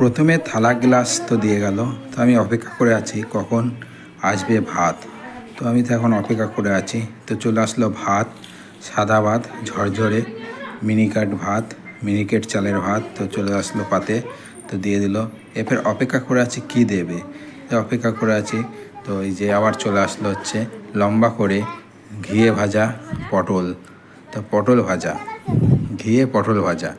প্রথমে থালা গ্লাস তো দিয়ে গেল, তো আমি অপেক্ষা করে আছি কখন আসবে ভাত। তো আমি তো এখন অপেক্ষা করে আছি, তো চলে আসলো ভাত, সাদা ভাত, ঝরঝরে মিনিকাট ভাত মিনিকেট চালের ভাত, তো চলে আসলো পাতে, তো দিয়ে দিল। এরপর অপেক্ষা করে আছি কি দেবে? অপেক্ষা করে আছি, তো এই যে আবার চলে আসলো হচ্ছে লম্বা করে ঘিয়ে ভাজা পটল, তো পটল ভাজা, ঘিয়ে পটল ভাজা।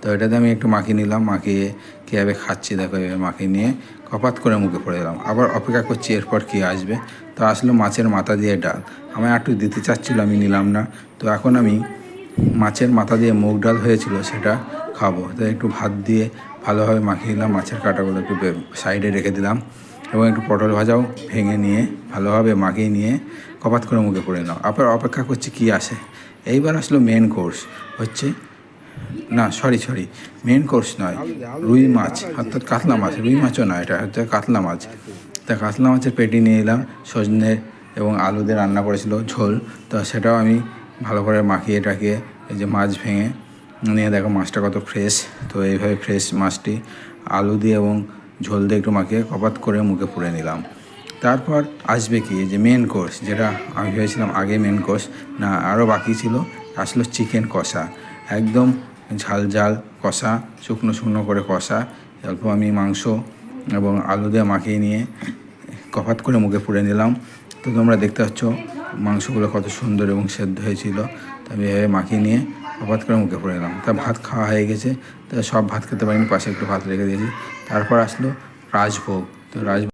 তো এটাতে আমি একটু মাখিয়ে নিলাম, মাখিয়ে কীভাবে খাচ্ছি দেখো, এভাবে মাখিয়ে নিয়ে কপাত করে মুখে পড়ে দিলাম আবার অপেক্ষা করছি এরপর কী আসবে। তো আসলো মাছের মাথা দিয়ে ডাল। আমায় একটু দিতে চাচ্ছিলো, আমি নিলাম না। তো এখন আমি মাছের মাথা দিয়ে মুগ ডাল হয়েছিল, সেটা খাব। তো একটু ভাত দিয়ে ভালোভাবে মাখিয়ে দিলাম মাছের কাঁটাগুলো একটু সাইডে রেখে দিলাম এবং একটু পটল ভাজাও ভেঙে নিয়ে ভালোভাবে মাখিয়ে নিয়ে কপাত করে মুখে পড়ে নিলাম আবার অপেক্ষা করছি কি আসে। এইবার আসলো মেন কোর্স হচ্ছে না সরি সরি মেন কোর্স নয়, রুই মাছ। অর্থাৎ কাতলা মাছ, রুই মাছও নয় এটা হচ্ছে কাতলা মাছ। তা কাতলা মাছের পেটি নিয়ে এলাম, সজনে এবং আলু দিয়ে রান্না করেছিল, ঝোল। তো সেটাও আমি ভালো করে মাখিয়ে টাকিয়ে এই যে মাছ ভেঙে নিয়ে দেখো মাছটা কত ফ্রেশ তো এইভাবে ফ্রেশ মাছটি আলু দিয়ে এবং ঝোল দিয়ে একটু মাখিয়ে কপাত করে মুখে পুড়ে নিলাম। তারপর আসবে কি? যে মেন কোর্স যেটা আমি ভেবেছিলাম আগে মেন কোর্স না আরও বাকি ছিল। আসলো চিকেন কষা। একদম ঝাল ঝাল কষা, শুকনো শুকনো করে কষা। অল্প আমি মাংস এবং আলু দিয়ে মাখিয়ে নিয়ে কপাত করে মুখে পুড়ে নিলাম। তো তোমরা দেখতে পাচ্ছ মাংসগুলো কত সুন্দর এবং সেদ্ধ হয়েছিল। তো আমি এভাবে মাখিয়ে নিয়ে কপাত করে মুখে পুড়ে নিলাম। তা ভাত খাওয়া হয়ে গেছে। তো সব ভাত খেতে পারিনি, পাশে একটু ভাত রেখে দিয়েছি। তারপর আসলো রাজভোগ। তো রাজভোগ